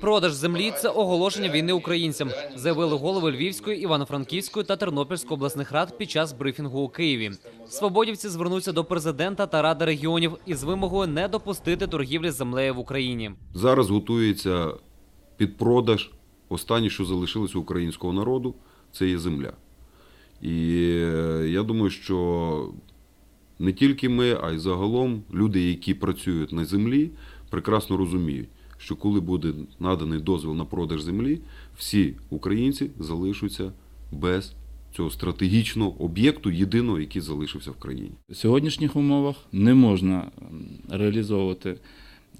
Продаж землі це оголошення війни українцям, заявили голови Львівської, Івано-Франківської та Тернопільської обласних рад під час брифінгу у Києві. Свободівці звернуться до президента та ради регіонів із вимогою не допустити торгівлі землею в Україні. Зараз готується підпродаж. Останнє, що залишилось у українського народу, це є земля. І е, я думаю, що не тільки ми, а й загалом люди, які працюють на землі, прекрасно розуміють, що коли буде наданий дозвіл на продаж землі, всі українці залишаться без цього стратегічного об'єкту, єдиного, який залишився в країні. В сьогоднішніх умовах не можна реалізовувати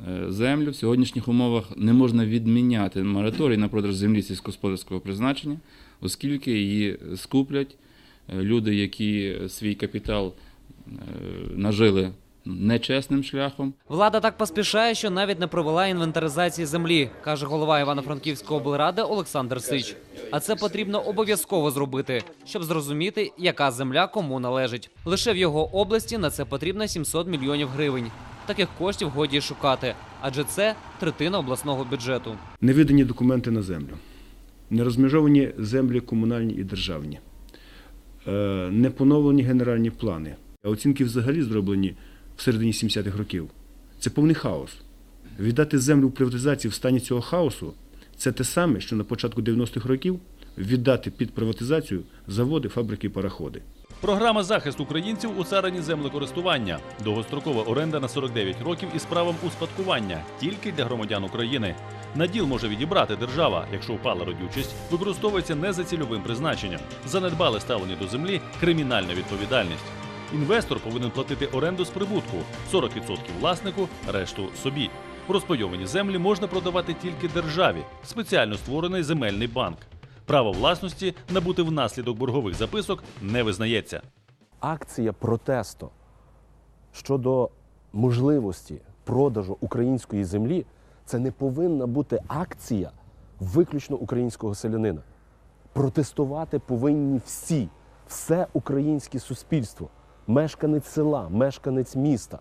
е, землю. В сьогоднішніх умовах не можна відміняти мораторій на продаж землі сільськогосподарського призначення, оскільки її скуплять е, люди, які свій капітал е, нажили нечесним шляхом. Влада так поспішає, що навіть не провела інвентаризації землі, каже голова Івано-Франківської облради Олександр Сич. А це потрібно обов'язково зробити, щоб зрозуміти, яка земля кому належить. Лише в його області на це потрібно 700 мільйонів гривень. Таких коштів годі шукати, адже це третина обласного бюджету. Невидані документи на землю, не розмежовані землі комунальні і державні, е, не поновлені генеральні плани. Оцінки взагалі зроблені в середині 70-х років. Це повний хаос. Віддати землю в приватизацію в стані цього хаосу це те саме, що на початку 90-х років віддати під приватизацію заводи, фабрики і пароходи. Програма захист українців у царині землекористування. Довгострокова оренда на 49 років із правом успадкування тільки для громадян України. Наділ може відібрати держава, якщо впала родючість, використовується не за цільовим призначенням. Занедбали ставлення до землі кримінальна відповідальність. Інвестор повинен платити оренду з прибутку 40% власнику, решту собі. Розпайовані землі можна продавати тільки державі, спеціально створений земельний банк. Право власності набути внаслідок боргових записок не визнається. акція протесту щодо можливості продажу української землі, це не повинна бути акція виключно українського селянина. Протестувати повинні всі, все українське суспільство, мешканець села, мешканець міста.